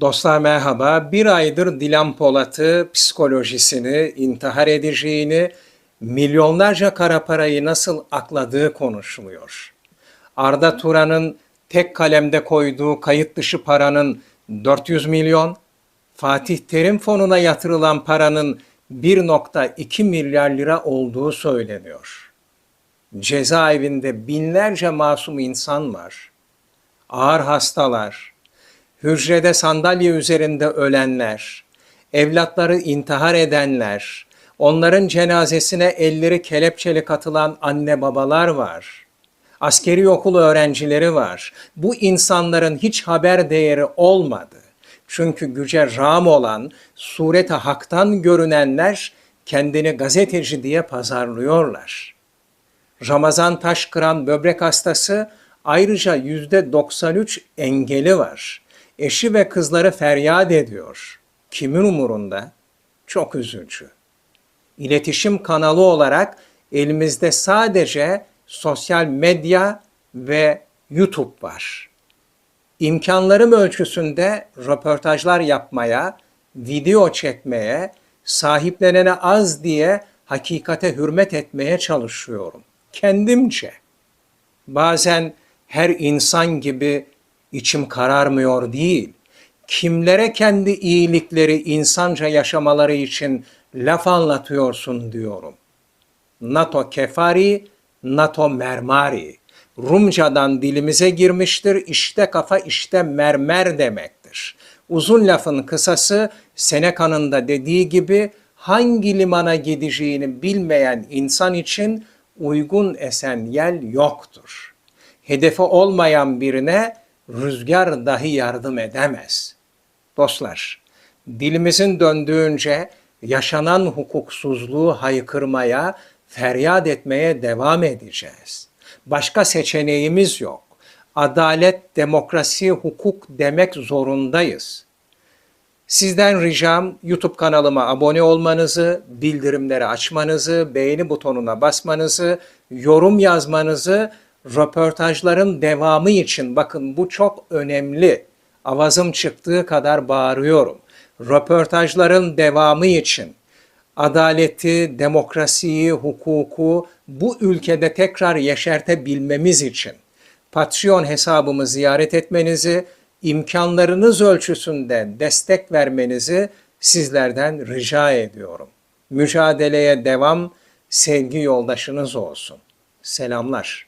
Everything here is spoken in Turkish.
Dostlar merhaba. Bir aydır Dilan Polat'ı, psikolojisini, intihar edeceğini, milyonlarca kara parayı nasıl akladığı konuşuluyor. Arda Turan'ın tek kalemde koyduğu kayıt dışı paranın 400 milyon, Fatih Terim fonuna yatırılan paranın 1.2 milyar lira olduğu söyleniyor. Cezaevinde binlerce masum insan var. Ağır hastalar, hücrede sandalye üzerinde ölenler, evlatları intihar edenler, onların cenazesine elleri kelepçeli katılan anne babalar var. Askeri okul öğrencileri var. Bu insanların hiç haber değeri olmadı. Çünkü güce ram olan, surete haktan görünenler kendini gazeteci diye pazarlıyorlar. Ramazan Taşkıran böbrek hastası ayrıca yüzde 93 engeli var. Eşi ve kızları feryat ediyor. Kimin umurunda? Çok üzücü. İletişim kanalı olarak elimizde sadece sosyal medya ve YouTube var. İmkanlarım ölçüsünde röportajlar yapmaya, video çekmeye, sahiplenene az diye hakikate hürmet etmeye çalışıyorum. Kendimce. Bazen her insan gibi içim kararmıyor değil. Kimlere kendi iyilikleri insanca yaşamaları için laf anlatıyorsun diyorum. NATO kefari, NATO mermari. Rumcadan dilimize girmiştir. İşte kafa işte mermer demektir. Uzun lafın kısası Seneca'nın da dediği gibi hangi limana gideceğini bilmeyen insan için uygun esen yel yoktur. Hedefi olmayan birine rüzgar dahi yardım edemez. Dostlar, dilimizin döndüğünce yaşanan hukuksuzluğu haykırmaya, feryat etmeye devam edeceğiz. Başka seçeneğimiz yok. Adalet, demokrasi, hukuk demek zorundayız. Sizden ricam YouTube kanalıma abone olmanızı, bildirimleri açmanızı, beğeni butonuna basmanızı, yorum yazmanızı, röportajların devamı için bakın bu çok önemli. Avazım çıktığı kadar bağırıyorum. Röportajların devamı için adaleti, demokrasiyi, hukuku bu ülkede tekrar yeşertebilmemiz için Patreon hesabımı ziyaret etmenizi, imkanlarınız ölçüsünde destek vermenizi sizlerden rica ediyorum. Mücadeleye devam, sevgi yoldaşınız olsun. Selamlar.